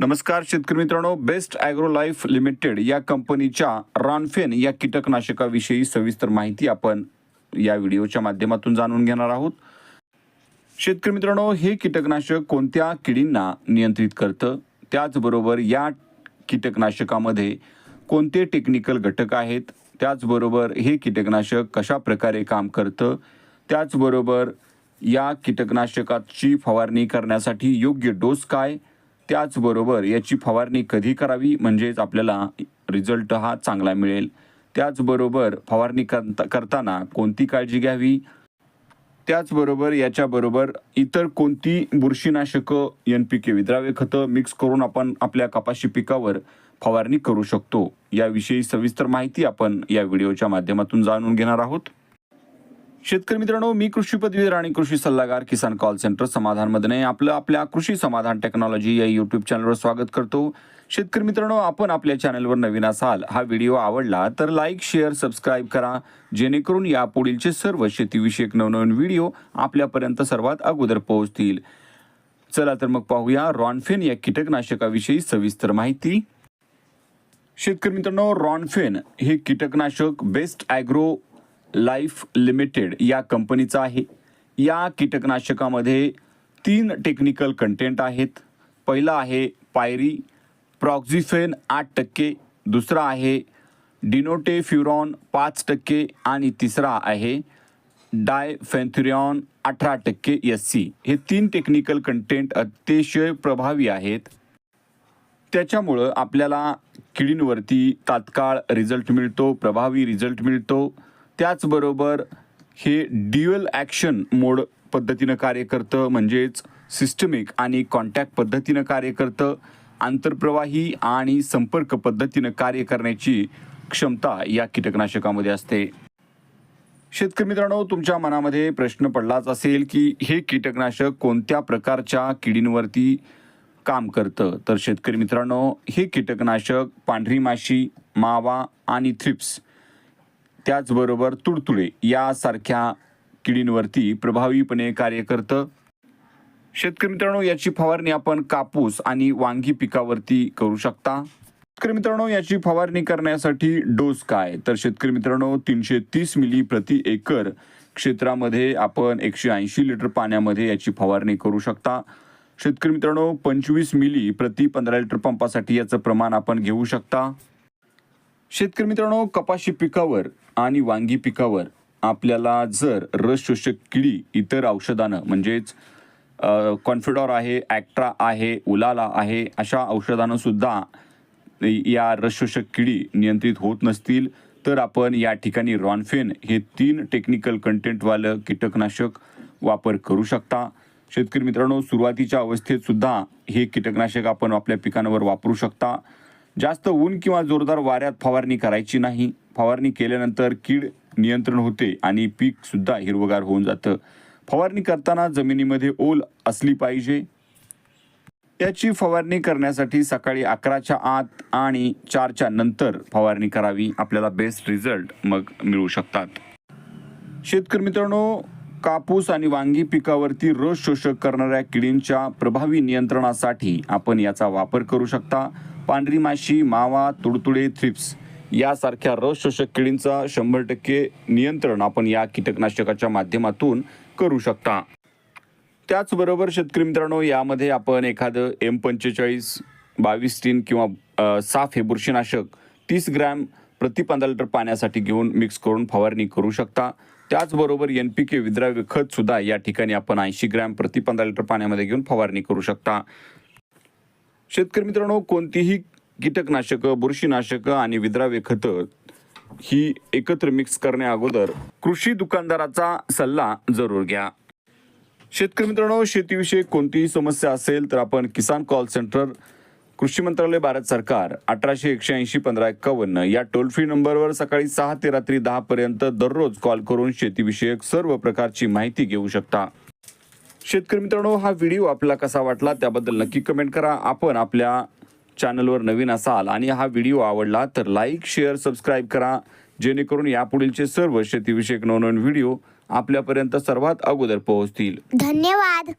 नमस्कार शेतकरी मित्रांनो बेस्ट ॲग्रो लाईफ लिमिटेड या कंपनीच्या रॉनफेन या कीटकनाशकाविषयी सविस्तर माहिती आपण या व्हिडिओच्या माध्यमातून जाणून घेणार आहोत. शेतकरी मित्रांनो हे कीटकनाशक कोणत्या किडींना नियंत्रित करतं? त्याचबरोबर या कीटकनाशकामध्ये कोणते टेक्निकल घटक आहेत? त्याचबरोबर हे कीटकनाशक कशा प्रकारे काम करतं? त्याचबरोबर या कीटकनाशकाची फवारणी करण्यासाठी योग्य डोस काय? त्याचबरोबर याची फवारणी कधी करावी म्हणजेच आपल्याला रिझल्ट हा चांगला मिळेल. त्याचबरोबर फवारणी करता करताना कोणती काळजी घ्यावी? त्याचबरोबर याच्याबरोबर इतर कोणती बुरशीनाशकं एन पी के विद्राव्य खतं मिक्स करून आपण आपल्या कपाशी पिकावर फवारणी करू शकतो. याविषयी सविस्तर माहिती आपण या व्हिडिओच्या माध्यमातून जाणून घेणार आहोत. शेतकरी मित्रांनो मी कृषी पदवीधर आणि कृषी सल्लागार किसान कॉल सेंटर समाधान मधने आपलं आपल्या कृषी समाधान टेक्नॉलॉजी या युट्यूब चॅनलवर स्वागत करतो. शेतकरी मित्रांनो आपण आपल्या चॅनलवर नवीन असाल हा व्हिडिओ आवडला तर लाईक शेअर सबस्क्राईब करा. जेणेकरून या पुढीलचे सर्व शेतीविषयक नवनवीन व्हिडिओ आपल्यापर्यंत सर्वात अगोदर पोहोचतील. चला तर मग पाहूया रॉनफेन या कीटकनाशकाविषयी सविस्तर माहिती. शेतकरी मित्रांनो रॉनफेन हे कीटकनाशक बेस्ट ॲग्रो लाईफ लिमिटेड या कंपनीचं आहे. या कीटकनाशकामध्ये तीन टेक्निकल कंटेंट आहेत. पहिला आहे पायरी प्रॉक्झिफेन आठ टक्के दुसरा आहे डिनोटे फ्युरॉन पाच टक्के आणि तिसरा आहे डायफेन्थ्युरॉन अठरा टक्के एस सी हे तीन टेक्निकल कंटेंट अतिशय प्रभावी आहेत. त्याच्यामुळं आपल्याला किडींवरती तात्काळ रिझल्ट मिळतो प्रभावी रिझल्ट मिळतो. त्याचबरोबर हे ड्युअल ॲक्शन मोड पद्धतीनं कार्य करतं म्हणजेच सिस्टमिक आणि कॉन्टॅक्ट पद्धतीनं कार्य करतं आंतरप्रवाही आणि संपर्क पद्धतीनं कार्य करण्याची क्षमता या कीटकनाशकामध्ये असते. शेतकरी मित्रांनो तुमच्या मनामध्ये प्रश्न पडलाच असेल की हे कीटकनाशक कोणत्या प्रकारच्या किडींवरती काम करतं? तर शेतकरी मित्रांनो हे कीटकनाशक पांढरी माशी मावा आणि थ्रिप्स त्याचबरोबर तुडतुडे यासारख्या किडींवरती प्रभावीपणे कार्य करतं. शेतकरी मित्रांनो याची फवारणी आपण कापूस आणि वांगी पिकावरती करू शकता. शेतकरी मित्रांनो याची फवारणी करण्यासाठी डोस काय? तर शेतकरी मित्रांनो तीनशे तीस मिली प्रति एकर क्षेत्रामध्ये आपण एकशे ऐंशी लिटर पाण्यामध्ये याची फवारणी करू शकता. शेतकरी मित्रांनो पंचवीस मिली प्रति पंधरा लिटर पंपासाठी याचं प्रमाण आपण घेऊ शकता. शेतकरी मित्रांनो कपाशी पिकावर आणि वांगी पिकावर आपल्याला जर रस शोषक किडी इतर औषधानं म्हणजेच कॉन्फिडॉर आहे ॲक्ट्रा आहे उलाला आहे अशा औषधानं सुद्धा या रसशोषक किडी नियंत्रित होत नसतील तर आपण या ठिकाणी रॉनफेन हे तीन टेक्निकल कंटेंटवालं कीटकनाशक वापर करू शकता. शेतकरी मित्रांनो सुरुवातीच्या अवस्थेत सुद्धा हे कीटकनाशक आपण आपल्या पिकांवर वापरू शकता. जास्त ऊन किंवा जोरदार वाऱ्यात फवारणी करायची नाही. फवारणी केल्यानंतर कीड नियंत्रण होते आणि पीक सुद्धा हिरवगार होऊन जातं. फवारणी करताना जमिनीमध्ये ओल असली पाहिजे. याची फवारणी करण्यासाठी सकाळी अकराच्या आत आणि चारच्या नंतर फवारणी करावी. आपल्याला बेस्ट रिझल्ट मग मिळू शकतात. शेतकरी मित्रांनो कापूस आणि वांगी पिकावरती रस शोषक करणाऱ्या किडींच्या प्रभावी नियंत्रणासाठी आपण याचा वापर करू शकता. पांढरी माशी मावा तुडतुडे थ्रिप्स यासारख्या रस शोषक किडींचा शंभर टक्के नियंत्रण आपण या कीटकनाशकाच्या माध्यमातून करू शकता. त्याचबरोबर शेतकरी मित्रांनो यामध्ये आपण एखादं एम पंचेचाळीस बावीस तीन किंवा साफ हे बुरशीनाशक तीस ग्रॅम प्रति पंधरा लिटर पाण्यासाठी घेऊन मिक्स करून फवारणी करू शकता. त्याचबरोबर एन पी के विद्राव्य खतसुद्धा या ठिकाणी आपण ऐंशी ग्रॅम प्रति पंधरा लिटर पाण्यामध्ये घेऊन फवारणी करू शकता. शेतकरी मित्रांनो कोणतीही कीटकनाशकं बुरशीनाशकं आणि विद्राव्य खतं ही एकत्र मिक्स करण्या अगोदर कृषी दुकानदाराचा सल्ला जरूर घ्या. शेतकरी मित्रांनो शेतीविषयी कोणतीही समस्या असेल तर आपण किसान कॉल सेंटर कृषी मंत्रालय भारत सरकार अठराशे एकशे ऐंशी पंधरा एक्कावन्न या टोल फ्री नंबरवर सकाळी सहा ते रात्री दहापर्यंत दररोज कॉल करून शेतीविषयक सर्व प्रकारची माहिती घेऊ शकता. शेतकरी मित्रांनो हा व्हिडिओ आपला कसा वाटला त्याबद्दल नक्की कमेंट करा. आपण आपल्या चॅनलवर नवीन असाल आणि हा व्हिडिओ आवडला तर लाईक शेअर सबस्क्राईब करा. जेणेकरून यापुढीलचे सर्व शेतीविषयक नवनवीन व्हिडिओ आपल्यापर्यंत सर्वात अगोदर पोहोचतील. धन्यवाद.